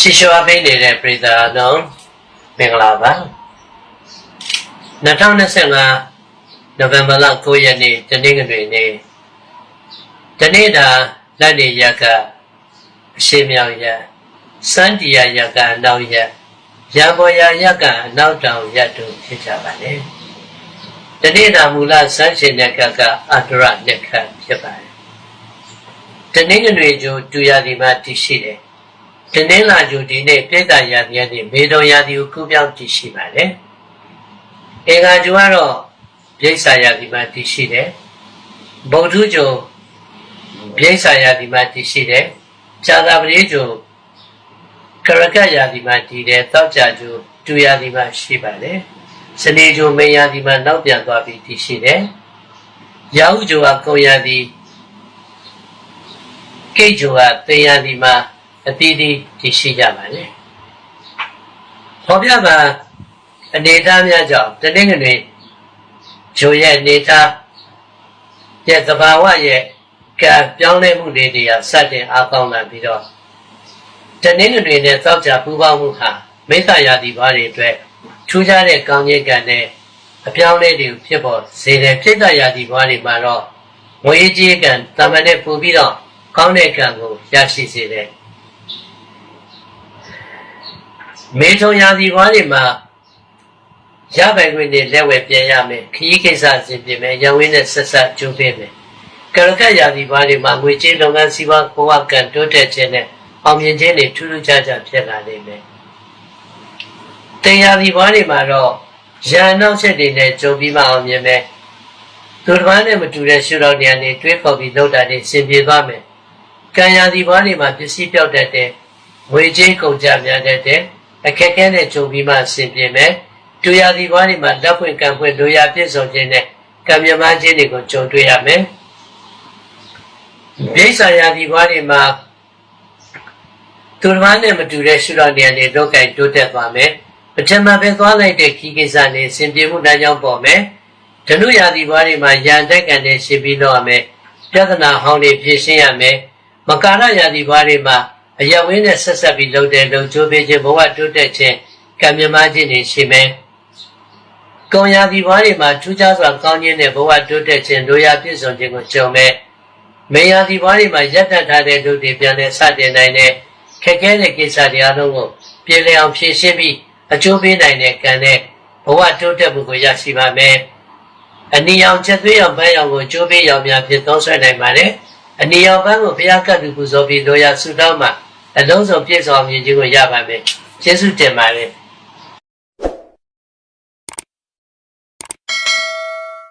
ချီရှောပေးနေတဲ့ပြည်သားအလုံးမင်္ဂလာပါ2025နိုဝင်ဘာလ9ရက်နေ့တနင်္ဂနွေနေ့တနေ့တာလက်နေရက်ကအရှိမြောင်ရက်စန္ဒီယာရက်ကအနောက်ရက်ရံပေါ်ယာရက်ကအနောက်တောင်ရက်တို့ဖြစ်ကြပါလေတနေ့တာမူလစမ်းရှင်တဲ့ကကအတရနှစ်ခတ်ဖြစ်ပါတယ်တနင်္ဂနွေကျိုးတူရဒီမှာတည်ရှိတယ် တနင်္လာကျူဒီနေ့ပြိတ္တာရာသီရက်နေ့မေတော်ရာသီကိုကူးပြောင်းတည်ရှိပါတယ်။အင်္ဂါကျူကတော့ပြိဿာရာသီမှာတည်ရှိတယ်။ဗုဒ္ဓကျူပြိဿာရာသီမှာတည်ရှိတယ်။ဇာတာပတိကျူကရကတ်ရာသီမှာတည်တယ်။သောကြာကျူတူရာသီမှာရှိပါတယ်။စနေကျူမေရာသီမှာနောက်ပြန်သွားပြီးတည်ရှိတယ်။ရာဟုကျူကကုံရာသီကိတ်ကျူကသေရာသီမှာ အသီးသီးတည်ရှိကြပါလေ။ဟောပြပါအနေထားများကြောင့်တနင်္ဂနွေဂျိုရဲ့အနေထားရဲ့သဘာဝရဲ့ကံပြောင်းလဲမှုတွေတရားစတင်အားကောင်းလာပြီးတော့တနင်္ဂနွေနဲ့သောကြာပူပေါင်းမှုဟာမိစ္ဆာယာတိဘာတွေအတွက်ထူးခြားတဲ့ကောင်းခြင်းကံနဲ့အပြောင်းလဲတွေဖြစ်ပေါ်စေတယ်ပြိတ္တယာတိဘာတွေမှာတော့ငွေကြေးကံတမန်နဲ့ပူပြီးတော့ကောင်းတဲ့ကံကိုရရှိစေတယ် မေထုံရာသီဘွားတွေမှာရပိုင်ခွင့်တွေလက်ဝဲပြန်ရမယ်ခရီးကိစ္စအစဉ်ပြင်မယ်ရဝင်းနဲ့ဆက်ဆက်ကျုံးပေးမယ်ကရကတ်ရာသီဘွားတွေမှာငွေကြေးလုပ်ငန်းစီးပွားကိုဝကံတိုးတက်ခြင်းနဲ့အောင်မြင်ခြင်းတွေထူးထူးခြားခြားဖြစ်လာနိုင်မယ်တင်ရာသီဘွားတွေမှာတော့ရန်နောက်ချက်တွေနဲ့ကြုံပြီးမှအောင်မြင်မယ်သူတစ်ပါးနဲ့မတူတဲ့ရှုထောင့်ဉာဏ်တွေတွေးခေါ်ပြီးလုပ်တာတွေဆင်ပြေသွားမယ်ကံရာသီဘွားတွေမှာပစ္စည်းပြောက်တတ်တဲ့ငွေကြေးကုန်ကြများတတ်တဲ့ အခက်အခဲနဲ့ကြုံပြီးမှဆင်ပြေမယ်။တူရသည်ဘွားတွေမှာလက်ဖွင့်ကံဖွင့်လိုရာပြည့်စုံခြင်းနဲ့ကံမြမခြင်းတွေကိုကြုံတွေ့ရမယ်။ဒိဋ္ဌာယာသည်ဘွားတွေမှာသူတစ်ပါးနဲ့မတူတဲ့ရှုတော်နေရာတွေလောက်ကင်တိုးတက်သွားမယ်။ပထမပဲသွားလိုက်တဲ့ခီးကိစ္စနဲ့ဆင်ပြေမှုတန်းကြောင်းပေါ်မယ်။ဓနုရာသည်ဘွားတွေမှာရန်တက်ကံနဲ့ရှင်ပြီးတော့ရမယ်။ပြဿနာဟောင်းတွေဖြေရှင်းရမယ်။မကာရရာသည်ဘွားတွေမှာ အယဝင်းနဲ့ဆက်ဆက်ပြီးလှုပ်တဲ့လှုပ်ချိုးပေးခြင်းဘဝတိုးတက်ခြင်းကံမြမခြင်းတွေရှိမယ်။ကုံရာဒီဘွားတွေမှာထူးခြားစွာကောင်းခြင်းနဲ့ဘဝတိုးတက်ခြင်းလိုရာပြည့်စုံခြင်းကိုကြုံမယ်။မေယာဒီဘွားတွေမှာရက်တတ်ထားတဲ့လူတွေပြန်လည်စတင်နိုင်တဲ့ခက်ခဲတဲ့ကိစ္စတွေအလုံးကိုပြည်လည်အောင်ဖြေရှင်းပြီးအကျိုးပေးနိုင်တဲ့ကံနဲ့ဘဝတိုးတက်မှုကိုရရှိပါမယ်။အနီအောင်ချက်သွေးအောင်ပန်းအောင်ကိုအကျိုးပေးရောင်များဖြစ်သုံးဆွဲနိုင်ပါတယ်။အနီအောင်ပန်းကိုဘုရားကတ်သူပူဇော်ပြီးလိုရာဆုတောင်းမှာ အလုံးစုံပြည့်စုံမြင်ခြင်းကိုရပါမယ်ကျေးဇူးတင်ပါတယ်